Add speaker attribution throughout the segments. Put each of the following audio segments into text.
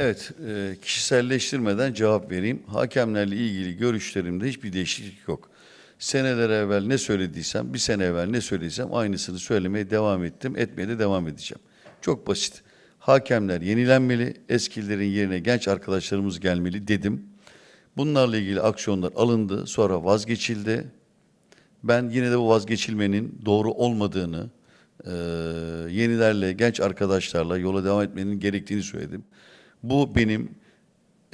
Speaker 1: Evet, e, kişiselleştirmeden cevap vereyim. Hakemlerle ilgili görüşlerimde hiçbir değişiklik yok. Seneler evvel ne söylediysem, bir sene evvel ne söylediysem aynısını söylemeye devam ettim, etmeye de devam edeceğim. Çok basit. Hakemler yenilenmeli, eskilerin yerine genç arkadaşlarımız gelmeli dedim. Bunlarla ilgili aksiyonlar alındı, sonra vazgeçildi. Ben yine de bu vazgeçilmenin doğru olmadığını, e, yenilerle, genç arkadaşlarla yola devam etmenin gerektiğini söyledim. Bu benim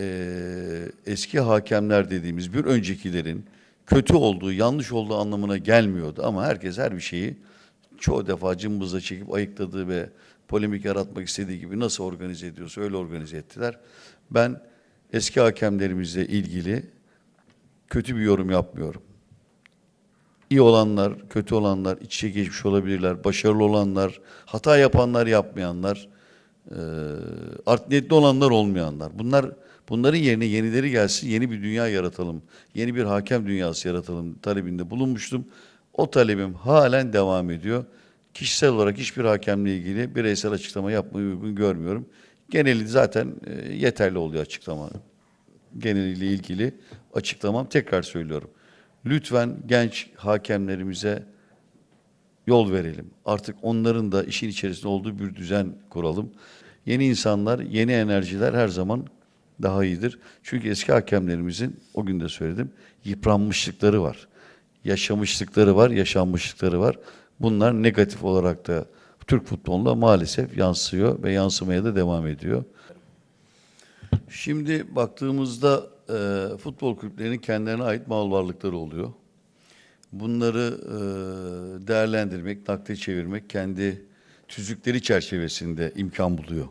Speaker 1: e, eski hakemler dediğimiz bir öncekilerin kötü olduğu, yanlış olduğu anlamına gelmiyordu. Ama herkes her bir şeyi çoğu defa cımbızla çekip ayıkladığı ve polemik yaratmak istediği gibi nasıl organize ediyorsa öyle organize ettiler. Ben eski hakemlerimizle ilgili kötü bir yorum yapmıyorum. İyi olanlar, kötü olanlar, iç içe geçmiş olabilirler, başarılı olanlar, hata yapanlar, yapmayanlar, eee art niyetli olanlar, olmayanlar. Bunlar bunların yerine yenileri gelsin, yeni bir dünya yaratalım, yeni bir hakem dünyası yaratalım talebinde bulunmuştum. O talebim halen devam ediyor. Kişisel olarak hiçbir hakemle ilgili bireysel açıklama yapmayı uygun görmüyorum. Geneli zaten eee, yeterli oluyor açıklama geneliyle ilgili açıklamam tekrar söylüyorum. Lütfen genç hakemlerimize yol verelim. Artık onların da işin içerisinde olduğu bir düzen kuralım. Yeni insanlar, yeni enerjiler her zaman daha iyidir. Çünkü eski hakemlerimizin, o gün de söyledim, yıpranmışlıkları var. Yaşamışlıkları var, yaşanmışlıkları var. Bunlar negatif olarak da Türk futboluna maalesef yansıyor ve yansımaya da devam ediyor. Şimdi baktığımızda e, futbol kulüplerinin kendilerine ait mal varlıkları oluyor. Bunları e, değerlendirmek, nakde çevirmek kendi tüzükleri çerçevesinde imkan buluyor.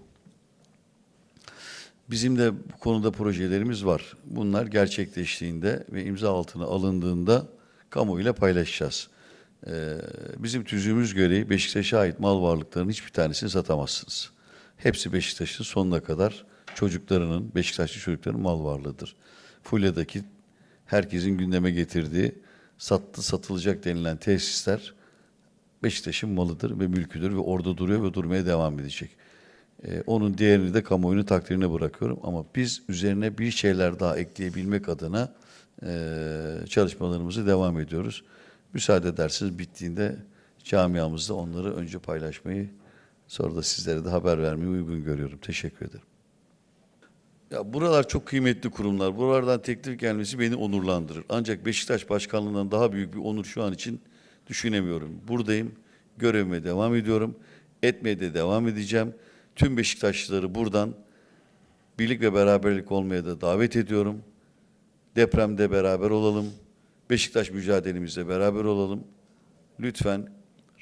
Speaker 1: Bizim de bu konuda projelerimiz var. Bunlar gerçekleştiğinde ve imza altına alındığında kamuoyuyla paylaşacağız. Ee, bizim tüzüğümüz gereği Beşiktaş'a ait mal varlıklarının hiçbir tanesini satamazsınız. Hepsi Beşiktaş'ın sonuna kadar çocuklarının, Beşiktaşlı çocukların mal varlığıdır. Fulya'daki herkesin gündeme getirdiği sattı satılacak denilen tesisler Beşiktaş'ın malıdır ve mülküdür ve orada duruyor ve durmaya devam edecek. Ee, onun değerini de kamuoyunun takdirine bırakıyorum ama biz üzerine bir şeyler daha ekleyebilmek adına e, çalışmalarımızı devam ediyoruz. Müsaade ederseniz bittiğinde camiamızda onları önce paylaşmayı sonra da sizlere de haber vermeyi uygun görüyorum. Teşekkür ederim. Ya buralar çok kıymetli kurumlar. Buralardan teklif gelmesi beni onurlandırır. Ancak Beşiktaş Başkanlığı'ndan daha büyük bir onur şu an için düşünemiyorum. Buradayım, görevime devam ediyorum. Etmeye de devam edeceğim. Tüm Beşiktaşlıları buradan birlik ve beraberlik olmaya da davet ediyorum. Depremde beraber olalım. Beşiktaş mücadelemizde beraber olalım. Lütfen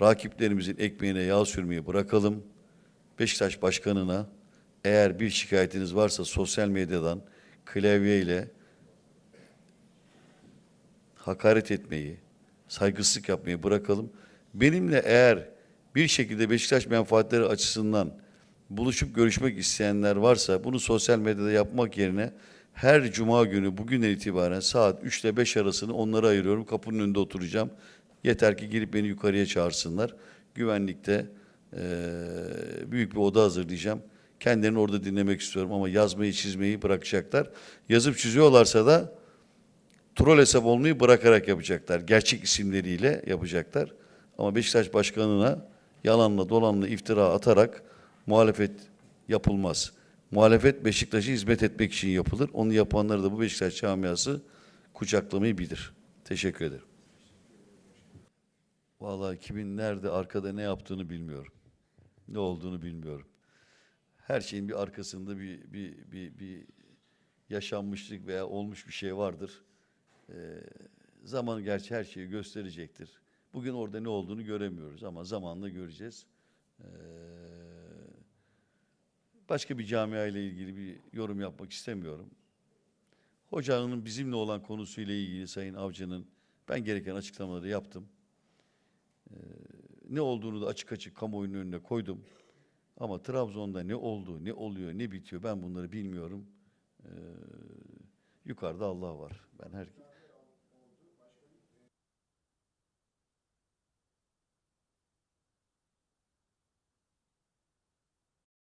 Speaker 1: rakiplerimizin ekmeğine yağ sürmeyi bırakalım. Beşiktaş Başkanı'na eğer bir şikayetiniz varsa sosyal medyadan klavyeyle hakaret etmeyi, saygısızlık yapmayı bırakalım. Benimle eğer bir şekilde Beşiktaş menfaatleri açısından buluşup görüşmek isteyenler varsa bunu sosyal medyada yapmak yerine her cuma günü bugünden itibaren saat 3 ile 5 arasını onlara ayırıyorum. Kapının önünde oturacağım. Yeter ki gelip beni yukarıya çağırsınlar. Güvenlikte eee, büyük bir oda hazırlayacağım. Kendilerini orada dinlemek istiyorum ama yazmayı çizmeyi bırakacaklar. Yazıp çiziyorlarsa da troll hesap olmayı bırakarak yapacaklar. Gerçek isimleriyle yapacaklar. Ama Beşiktaş Başkanı'na yalanla dolanla iftira atarak muhalefet yapılmaz. Muhalefet Beşiktaş'a hizmet etmek için yapılır. Onu yapanları da bu Beşiktaş camiası kucaklamayı bilir. Teşekkür ederim. Vallahi kimin nerede arkada ne yaptığını bilmiyorum. Ne olduğunu bilmiyorum. Her şeyin bir arkasında bir bir bir, bir yaşanmışlık veya olmuş bir şey vardır. Ee, zaman gerçi her şeyi gösterecektir. Bugün orada ne olduğunu göremiyoruz ama zamanla göreceğiz. Ee, başka bir camia ile ilgili bir yorum yapmak istemiyorum. Hocanın bizimle olan konusuyla ilgili Sayın Avcı'nın ben gereken açıklamaları yaptım. Ee, ne olduğunu da açık açık kamuoyunun önüne koydum. Ama Trabzon'da ne oldu, ne oluyor, ne bitiyor ben bunları bilmiyorum. Ee, yukarıda Allah var. Ben her